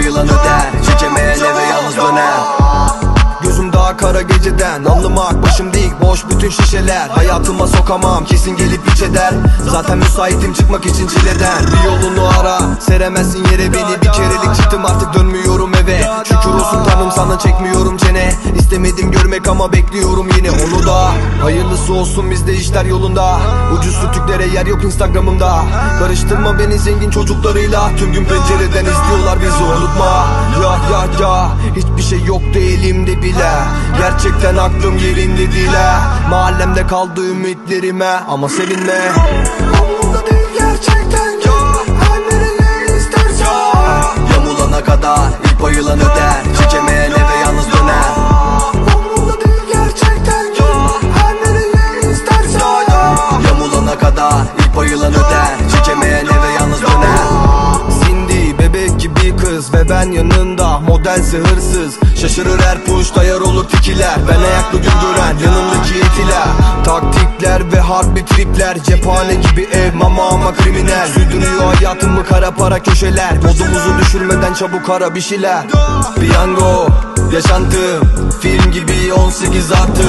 yılan öder Çekeme ele ve yalnız döner. Gözüm daha kara geceden Alnım ak başım dik boş bütün şişeler. Hayatıma sokamam kesin gelip iç eder. Zaten müsaitim çıkmak için çileden. Bir yolunu ara seremezsin yere beni. Bir kerelik çıktım artık dönmüyorum eve. Şükür olsun tanım sana çekmiyorum çene. İstemedim ama bekliyorum yine onu da. Hayırlısı olsun bizde işler yolunda. Ucuz sütüklere yer yok instagramımda. Karıştırma beni zengin çocuklarıyla. Tüm gün pencereden izliyorlar bizi unutma. Ya ya ya. Hiçbir şey yoktu elimde bile. Gerçekten aklım yerinde değil ha. Mahallemde kaldı ümitlerime. Ama sevinme. Umurumda değil gerçekten. Her ne istersen. Yamulana kadar ilk bayılan öder. Çekemeyen eve yalnız döner Modelse hırsız. Şaşırır her push dayar olur tikiler. Ben ayaklı gün gören yanımdaki etiler Taktikler ve harbi tripler. Cephane gibi ev mama ama kriminal. Sürdürüyor hayatımı kara para köşeler. Modumuzu düşürmeden çabuk ara bir şeyler. Piyango yaşantım Film gibi 18 artı.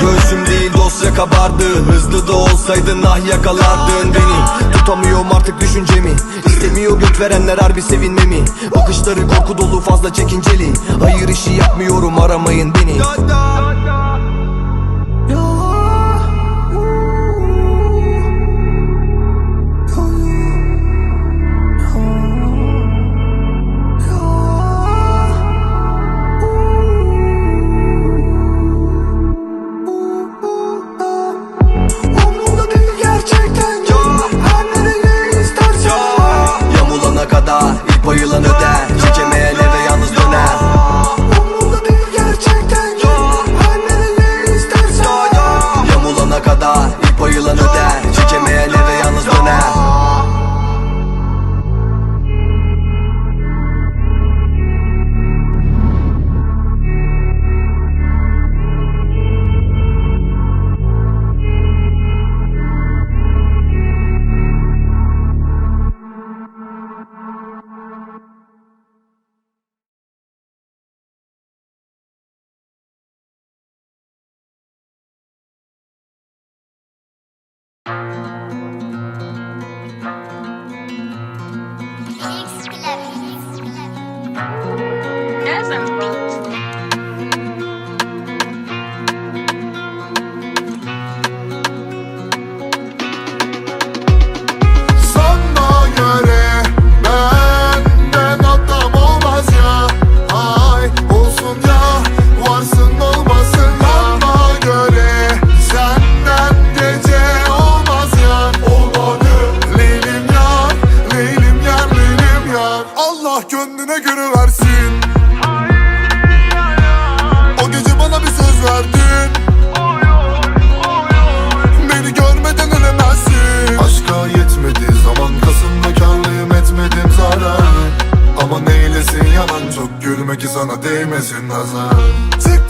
Göğsüm değil dosya kabardı. Hızlı da olsaydın ah yakalardın beni. Tutamıyorum artık düşüncemi. İstemiyor göt verenler harbi sevinmemi. Bakışları korku dolu fazla çekinceli. Hayır işi yapmıyorum aramayın beni sana değmesin nazar. Çıktın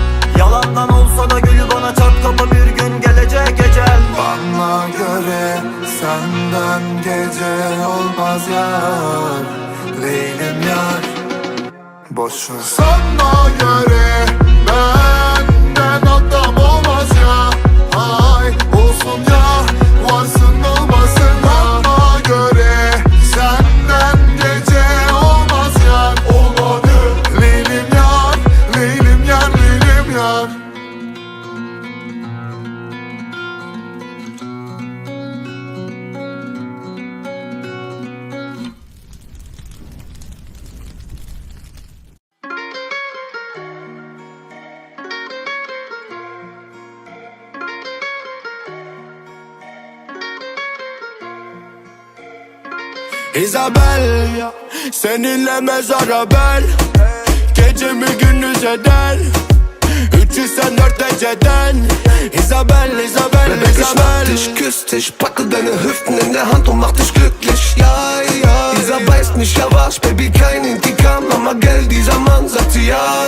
Yalandan olsa da gülü bana çat kapı bir gün gelecek ecel Bana göre senden gece olmaz yar Leylim yar. Boş ver Sana göre Isabel Seninle mezara bel Gecemi gündüz eder? 304 eceden Isabel, Isabel, Bebek, ich mach Isabel dich, küss dich, packe deine Hüften in der Hand und mach dich glücklich. Ja, ja, beißt mich, ja was, Baby, kein Intikam, Mama, gell, dieser Mann sagt ja, ja,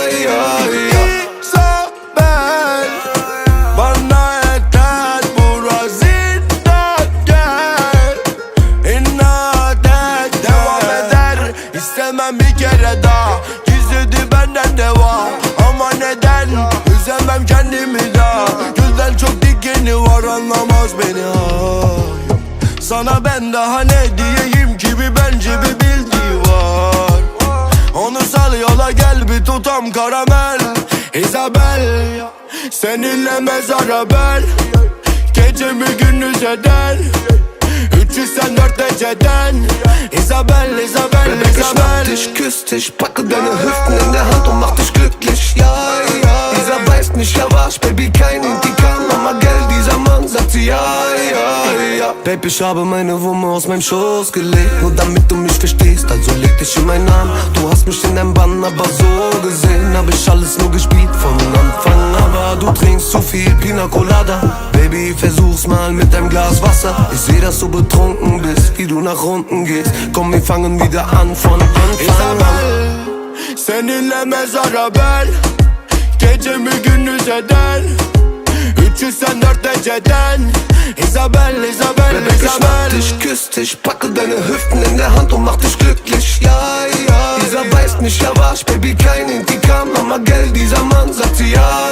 İstemem bir kere daha. Gizledi benden de var Ama neden? Üzemem kendimi daha. Gülden çok dikeni var anlamaz beni. Ay. Sana ben daha ne diyeyim ki bir bence bir bildiği var. Onu sal yola gel bir tutam karamel. Isabel Seninle mezara bel Gecemi gündüz eder 304 eceden Isabel, Isabel, Bebek, ich mach Isabel. dich, küss dich, packe deine Hüften in der Hand und mach dich glücklich. Ja, ja, dieser beißt mich, ja was, Baby, kein Intikam, Mama, gell, dieser Mann sagt ja, ja, ja. Baby, ich habe meine Wumme aus meinem Schoß gelegt, nur damit du mich verstehst, also leg dich in meinen Arm. Du hast mich in deinem Bann, aber so gesehen hab ich alles nur gespielt von Anfang, du trinkst zu viel Pina Colada. Baby, versuch's mal mit deinem Glas Wasser. Ich seh, dass du betrunken bist, wie du nach unten gehst. Komm, wir fangen wieder an von Anfang an. Seninle mezara bel Gecemi gündüz eder 304 eceden Isabel, Isabel, Bebek, ich mach Isabel. dich, küss dich, packe deine Hüften in der Hand und mach dich glücklich. Ja, ja, dieser beißt mich, ja was, Baby, kein Intikam, Mama, gell, dieser Mann sagt ja,